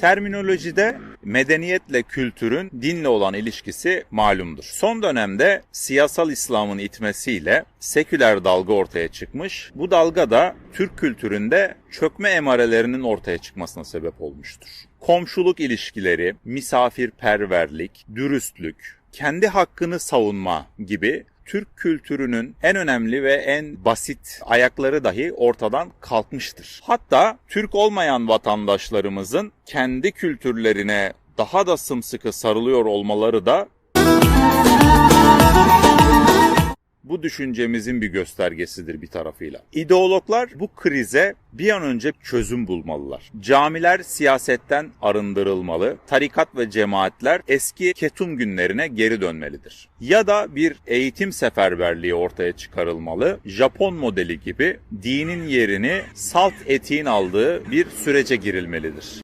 Terminolojide medeniyetle kültürün dinle olan ilişkisi malumdur. Son dönemde siyasal İslam'ın itmesiyle seküler dalga ortaya çıkmış. Bu dalga da Türk kültüründe çökme emarelerinin ortaya çıkmasına sebep olmuştur. Komşuluk ilişkileri, misafirperverlik, dürüstlük, kendi hakkını savunma gibi Türk kültürünün en önemli ve en basit ayakları dahi ortadan kalkmıştır. Hatta Türk olmayan vatandaşlarımızın kendi kültürlerine daha da sımsıkı sarılıyor olmaları da bu düşüncemizin bir göstergesidir bir tarafıyla. İdeologlar bu krize bir an önce çözüm bulmalılar. Camiler siyasetten arındırılmalı, tarikat ve cemaatler eski ketum günlerine geri dönmelidir. Ya da bir eğitim seferberliği ortaya çıkarılmalı, Japon modeli gibi dinin yerini salt etiğin aldığı bir sürece girilmelidir.